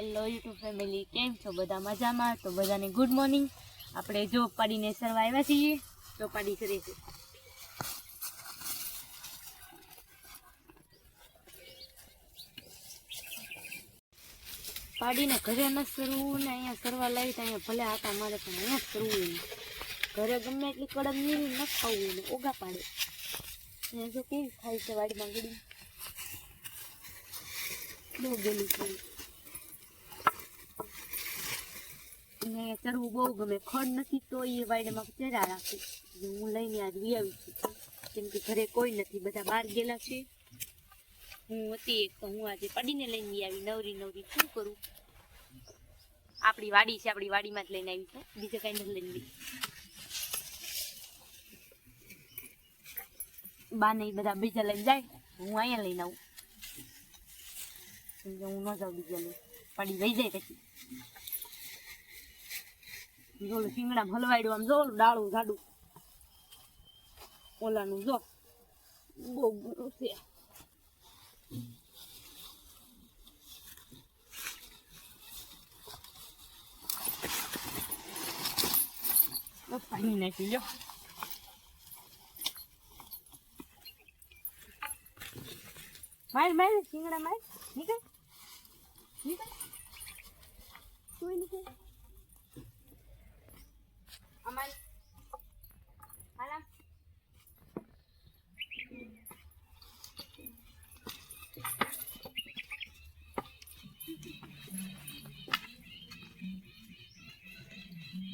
Hello YouTube family કેમ છો? બધા મજામાં? તો બધાને ગુડ મોર્નિંગ આપણે જો પાડીને સરવા આવ્યા છીએ તો પાડી કરીએ પાડીને ઘરે ન સરવું ને અહીંયા સરવા લાવી તો અહીંયા ભલે આટા મારે, પણ અહીંયા જ ઘરે ગમે એટલી કડક નીરી ન ખાવું ને ઓગા પાડે. અહીંયા જો કેવી ખાય છે વાડીમાં ગળી બહુ ગયેલી છે. ને ચરવું બહુ ગમે. ખડ નથી તો એ વાડીમાં ચરા રાખે. હું લઈને આજ આવી છું. કેમ કે ઘરે કોઈ નથી. બધા બહાર ગયેલા છે. હું હતી એક તો હું આજે પડીને લઈને આવી. નવરી નવરી શું કરું? આપણી વાડી છે. આપણી વાડીમાં જ લઈને આવી છે. બીજે કઈ નથી લઈને આવી બા ને બધા બીજા લઈને જાય. હું અહીંયા લઈને આવું. હું ન જાઉં બીજા લઈ પડી રહી જાય પછી. જોલું શિંગડામાં હલવાડ્યું આમ જોલું ડાળું જાડું ઓલાનું જો બહુ ગુનું છે બસ પાણી નાખી લ્યો માર માર શિંગડા માર નીકળ નીકળ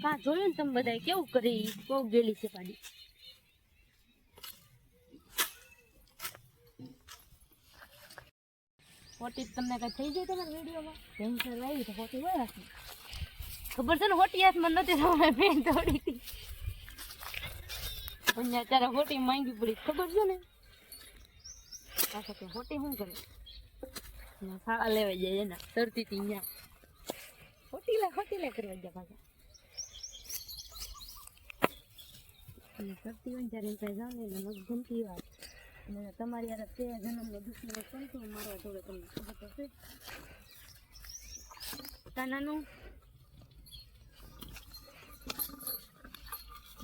કા જોયું ને તમે બધા કેવું કરી, બહુ ગેલી છે પાડી. હોટી તમને કઈ થઈ જાય તમારા વિડીયોમાં? કેન્સર આવી તો હોટી હોય હાથમાં ખબર છે ને, હોટી હાથમાં નથી તમારે બેન દોડી હતી. પણ અત્યારે હોટી માંગી પડી, ખબર છે ને? પાછા કે હોટી શું કરે? ફાળા લેવા જાય એના તરતી હતી અહીંયા હોટી લે હોટી લે કરવા જાય પાછા. અને કરતી હોય ત્યારે એમ કાંઈ ને એને મગ ગમતી વાત અને તમારી યાર તે જન્મનો દુશ્મનો છો મારવા જોડે તમને ખબર પડશે નાનું.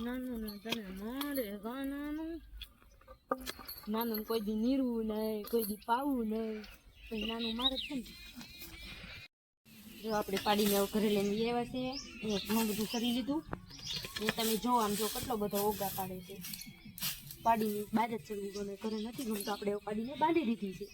નાનું ના તને મારે નાનું. નાનું કોઈ દી નીરવું નહીં કોઈ દી પાવું નહીં નાનું મારે છે ને. જો આપણે પાડીને ઘરે લઈને આવ્યા છે એ ઘણું બધું કરી લીધું. એ તમે જો આમ જો કેટલો બધો ઓગા પાડે છે. પાડીને બાદ જ ચડવું ગમે ઘરે નથી ગમતો. આપણે પાડીને બાંધી દીધી છે.